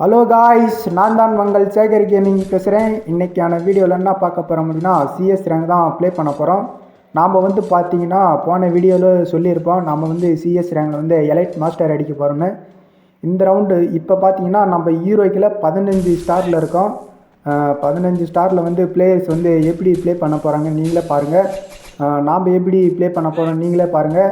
Hello guys நான் தான் Mangal Sekar gaming பேசுகிறேன் இன்றைக்கான வீடியோவில் என்ன பார்க்க போகிறோம் அப்படின்னா சிஎஸ் ரேங்க் தான் ப்ளே பண்ண போகிறோம் நாம் வந்து பார்த்தீங்கன்னா போன வீடியோவில் சொல்லியிருப்போம். நம்ம வந்து சிஎஸ் ரேங்கில் வந்து எலைட் மாஸ்டர் அடிக்க போகிறோன்னு இந்த ரவுண்டு இப்போ பார்த்தீங்கன்னா நம்ம ஹீரோக்கில் பதினஞ்சு ஸ்டாரில் இருக்கோம். பதினஞ்சு ஸ்டாரில் வந்து பிளேயர்ஸ் வந்து எப்படி ப்ளே பண்ண போகிறாங்க நீங்களே பாருங்கள் நாம் எப்படி ப்ளே பண்ண போகிறோம் நீங்களே பாருங்கள்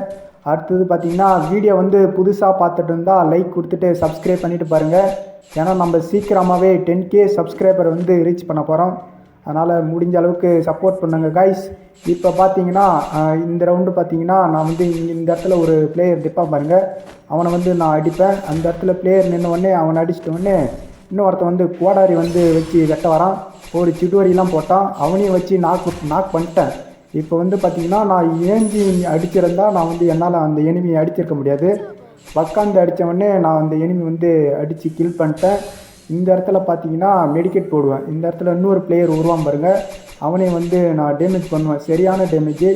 அடுத்தது பார்த்தீங்கன்னா வீடியோ வந்து புதுசாக பார்த்துட்டு இருந்தால் லைக் கொடுத்துட்டு சப்ஸ்கிரைப் பண்ணிவிட்டு பாருங்கள் ஏன்னா நம்ம சீக்கிரமாகவே டென் கே சப்ஸ்கிரைபர் வந்து ரீச் பண்ண போகிறோம் அதனால் முடிஞ்ச அளவுக்கு சப்போர்ட் பண்ணுங்க கைஸ் இப்போ பார்த்தீங்கன்னா இந்த ரவுண்டு பார்த்தீங்கன்னா நான் வந்து இங்கே இந்த இடத்துல ஒரு பிளேயர் டிப்பாக பாருங்கள் அவனை வந்து நான் அடிப்பேன். அந்த இடத்துல பிளேயர் நின்ன அவனை அடிச்சிட்ட இன்னொருத்தன் வந்து கோடாரி வந்து வச்சு வெட்ட வரான். ஒரு சிட்டுவரிலாம் போட்டான். அவனையும் வச்சு நாக் நாக் பண்ணிட்டேன். இப்போ வந்து பார்த்தீங்கன்னா நான் ஏஞ்சி அடிச்சிருந்தால் நான் வந்து என்னால் அந்த எனிமியை அடிச்சிருக்க முடியாது. உக்காந்து அடித்தவொடனே நான் அந்த எனிமி வந்து அடித்து கில் பண்ணிட்டேன். இந்த இடத்துல பார்த்தீங்கன்னா மெடிக்கெட் போடுவேன். இந்த இடத்துல இன்னொரு பிளேயர் உருவான் பாருங்கள் அவனை வந்து நான் டேமேஜ் பண்ணுவேன். சரியான டேமேஜ்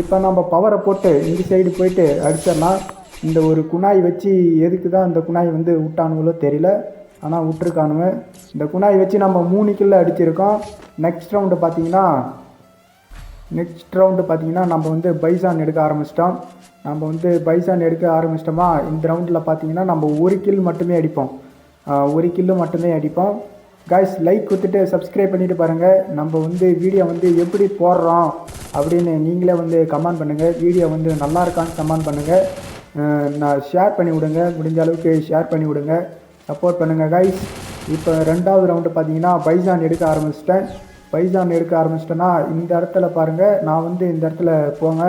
இப்போ நம்ம பவரை போட்டு இந்த சைடு போயிட்டு அடிச்சிடலாம். இந்த ஒரு குணாய் வச்சு எதுக்கு தான் இந்த குணாய் வந்து விட்டானுங்களோ தெரியல. ஆனால் விட்டுருக்கானுங்க. இந்த குணாய் வச்சு நம்ம மூணு கில்ல அடிச்சிருக்கோம். நெக்ஸ்ட் ரவுண்டு பார்த்தீங்கன்னா நெக்ஸ்ட் ரவுண்டு பார்த்தீங்கன்னா நம்ம வந்து பைசான் எடுக்க ஆரம்பிச்சிட்டோம். நம்ம வந்து பைசான் எடுக்க ஆரம்பிச்சிட்டோமா? இந்த ரவுண்டில் பார்த்தீங்கன்னா நம்ம ஒரு கில் மட்டுமே அடிப்போம். ஒரு கில்லு மட்டுமே அடிப்போம். காய்ஸ் லைக் கொடுத்துட்டு சப்ஸ்கிரைப் பண்ணிவிட்டு பாருங்கள் நம்ம வந்து வீடியோ வந்து எப்படி போடுறோம் அப்படின்னு நீங்களே வந்து கமெண்ட் பண்ணுங்கள் வீடியோ வந்து நல்லா இருக்கான்னு கமெண்ட் பண்ணுங்கள் நான் ஷேர் பண்ணி விடுங்க. முடிஞ்ச அளவுக்கு ஷேர் பண்ணி விடுங்க. சப்போர்ட் பண்ணுங்கள் காய்ஸ் இப்போ ரெண்டாவது ரவுண்டு பார்த்தீங்கன்னா பைசான் எடுக்க ஆரம்பிச்சிட்டேன். பைசான் எடுக்க ஆரம்பிச்சிட்டேன்னா இந்த இடத்துல பாருங்கள் நான் வந்து இந்த இடத்துல போங்க.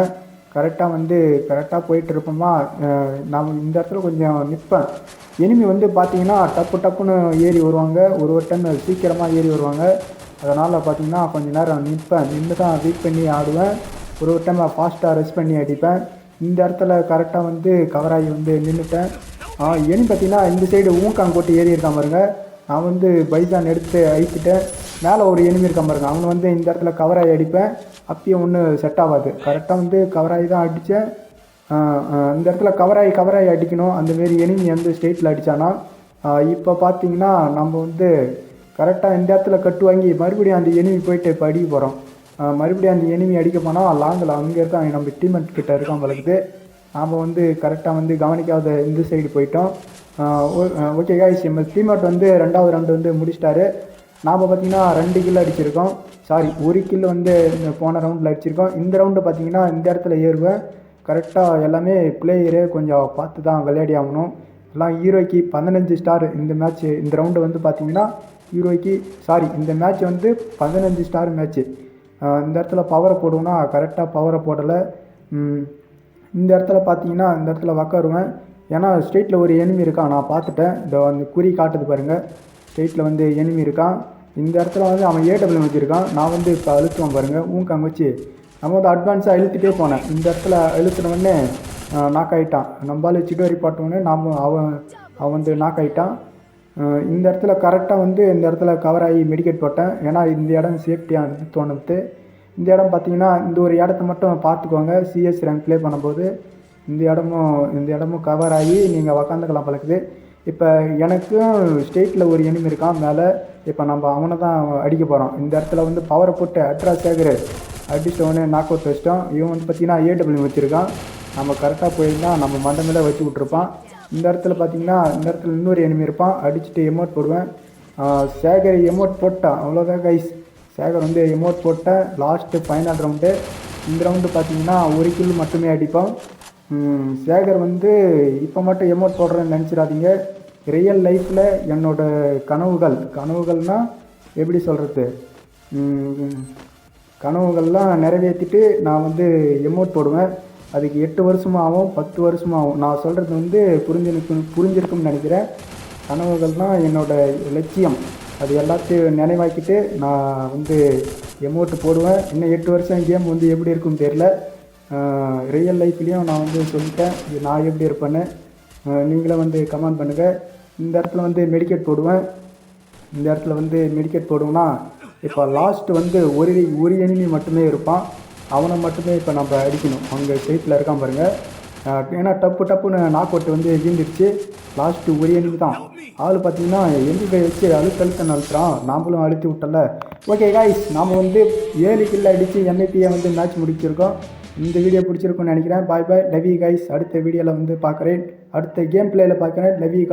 கரெக்டாக வந்து கரெக்டாக போயிட்டு இருப்போமா நான் இந்த இடத்துல கொஞ்சம் நிற்பேன் எனிமி வந்து பார்த்தீங்கன்னா டப்பு டப்புன்னு ஏறி வருவாங்க. ஒரு ஒரு டைம் சீக்கிரமாக ஏறி வருவாங்க. அதனால் பார்த்தீங்கன்னா கொஞ்ச நேரம் நிற்பேன் நின்று தான் வெயிட் பண்ணி ஆடுவேன். ஒரு ஒரு டைம் ஃபாஸ்ட்டாக ரெஸ்ட் பண்ணி அடிப்பேன். இந்த இடத்துல கரெக்டாக வந்து கவராகி வந்து நின்றுட்டேன் எனி பார்த்தீங்கன்னா இந்த சைடு ஊங்காங் போட்டு ஏறி இருக்கான் பாருங்க. நான் வந்து பைசான் எடுத்து அழிச்சிட்டேன். மேலே ஒரு எனிமி இருக்க பாருங்க அவனை வந்து இந்த இடத்துல கவராகி அடிப்பேன். அப்பயும் ஒன்றும் செட் ஆகாது. கரெக்டாக வந்து கவராகி தான் அடித்தேன் இந்த இடத்துல கவராகி கவராகி அடிக்கணும். அந்தமாரி எனிமி எந்த ஸ்டேட்டில் அடித்தானா இப்போ பார்த்தீங்கன்னா நம்ம வந்து கரெக்டாக இந்த இடத்துல கட்டு வாங்கி மறுபடியும் அந்த எனிமி போயிட்டு இப்போ அடிக்க போகிறோம் மறுபடியும் அந்த எனிமி அடிக்க போனால் லாங்கில் அங்கே இருக்கான் நம்ம டீமெண்ட் கிட்ட இருக்கான் வளர்க்குது நாம் வந்து கரெக்டாக வந்து கவனிக்காத இந்த சைடு போயிட்டோம். ஓகே காய்ஸ் நம்ம டீமெட் வந்து ரெண்டாவது ரவுண்டு வந்து முடிச்சிட்டாரு. நாம் பார்த்தீங்கன்னா ரெண்டு கில் அடிச்சிருக்கோம். சாரி ஒரு கில் வந்து இந்த போன ரவுண்டில் அடிச்சிருக்கோம். இந்த ரவுண்டு பார்த்தீங்கன்னா இந்த இடத்துல ஏறுவேன். கரெக்டாக எல்லாமே பிளேயரு கொஞ்சம் பார்த்து தான் விளையாடி ஆகணும். எல்லாம் ஹீரோய்க்கு பதினஞ்சு ஸ்டார் இந்த மேட்ச்சு இந்த ரவுண்டு வந்து பார்த்தீங்கன்னா ஹீரோய்க்கு சாரி இந்த மேட்ச் வந்து பதினஞ்சு ஸ்டார் மேட்ச்சு இந்த இடத்துல பவரை போடுவோம்னா கரெக்டாக பவரை போடலை. இந்த இடத்துல பார்த்தீங்கன்னா இந்த இடத்துல உக்காருவேன். ஏன்னா ஸ்ட்ரீட்டில் ஒரு எனிமி இருக்கான் நான் பார்த்துட்டேன். இந்த அந்த குறி காட்டுது பாருங்கள் எயிட்டில் வந்து எனிமி இருக்கான். இந்த இடத்துல வந்து அவன் ஏடபிள்யூ வச்சுருக்கான். நான் வந்து இப்போ அழுத்துவேன் பாருங்கள் ஊங்காங்க வச்சு. நம்ம வந்து அட்வான்ஸாக இழுத்துட்டே போனேன். இந்த இடத்துல இழுத்துனவுடனே நாக் ஆகிட்டான் நம்மளால் சிட்டுவரி பாட்டோடனே நாம் அவன் அவன் வந்து நாக் ஆகிட்டான் இந்த இடத்துல கரெக்டாக வந்து இந்த இடத்துல கவர் ஆகி மெடிக்கெட் போட்டேன். ஏன்னா இந்த இடம் சேஃப்டியாக தோணுது. இந்த இடம் பார்த்தீங்கன்னா இந்த ஒரு இடத்த மட்டும் பார்த்துக்கோங்க. சிஎஸ் ரேங்க் ப்ளே பண்ணும்போது இந்த இடமும் இந்த இடமும் கவர் ஆகி நீங்கள் உக்காந்துக்கலாம் பழக்குது இப்போ எனக்கும் ஸ்டேட்டில் ஒரு எனிமி இருக்கான் மேலே இப்போ நம்ம அவனை தான் அடிக்க போகிறோம் இந்த இடத்துல வந்து பவரை போட்டு அட்ரா சேகர் அடிச்சவனே நாக் அவுட் வச்சிட்டோம் இவன் வந்து பார்த்தீங்கன்னா ஏடபிள்யூ வச்சுருக்கான். நம்ம கரெக்டாக போயிருந்தா நம்ம மண்டமில் வச்சு விட்ருப்பான் இந்த இடத்துல பார்த்தீங்கன்னா இந்த இடத்துல இன்னொரு எனிமி இருப்பான். அடிச்சுட்டு எமோட் போடுவேன். சேகர் எமோட் போட்டான். அவ்வளோதான் கைஸ் சேகர் வந்து எமோட் போட்டேன் லாஸ்ட்டு ஃபைனல் ரவுண்டு இந்த ரவுண்டு பார்த்தீங்கன்னா ஒரு கில் மட்டுமே அடிப்போம் சேகர் வந்து இப்போ மட்டும் எமோட் போடுறேன்னு நினச்சிடாதீங்க. ரியல் லைஃப்பில் என்னோட கனவுகள் கனவுகள்னால் எப்படி சொல்கிறது கனவுகள்லாம் நிறைவேற்றிட்டு நான் வந்து எமோட் போடுவேன். அதுக்கு எட்டு வருஷமாகவும் பத்து வருஷமாகவும் நான் சொல்கிறது வந்து புரிஞ்சிருக்கும் புரிஞ்சிருக்கும்னு நினைக்கிறேன். கனவுகள்னால் என்னோட லட்சியம். அது எல்லாத்தையும் நினைவாக்கிட்டு நான் வந்து எமோட்டு போடுவேன். இன்னும் எட்டு வருஷம் கேம் வந்து எப்படி இருக்கும்னு தெரில ரியல் லைஃப்லேயும் நான் வந்து சொல்லிட்டேன். நான் எப்படி இருப்பேன்னு. நீங்களும் வந்து கமெண்ட் பண்ணுங்கள் இந்த இடத்துல வந்து மெடிக்கேட் போடுவேன். இந்த இடத்துல வந்து மெடிக்கெட் போடுவோம்னா இப்போ லாஸ்ட் வந்து ஒரு ஒரு எனிமி மட்டுமே இருப்பான். அவனை மட்டுமே இப்போ நம்ம அடிக்கணும். அங்கே சைட்டில் இருக்கான் பாருங்கள் ஏன்னா டப்பு டப்புன்னு நாக் அவுட் வந்து வீழ்ந்துருச்சு லாஸ்ட்டு ஒரு எனிமி தான். ஆள் பார்த்தீங்கன்னா எம்பி வச்சு அழுத்த அழுத்த அழுத்துறான். நாமளும் அழுத்தி விட்டல ஓகே காய்ஸ் நாம் வந்து ஏழு கில்ல அடித்து எம்ஐபியை வந்து மேட்ச் முடிச்சிருக்கோம். இந்த வீடியோ பிடிச்சிருக்கும்னு நினைக்கிறேன். Bye bye love you guys அடுத்த வீடியோவில் வந்து பார்க்குறேன் அடுத்த கேம் பிளேயில் பார்க்குறேன் லவ் யூ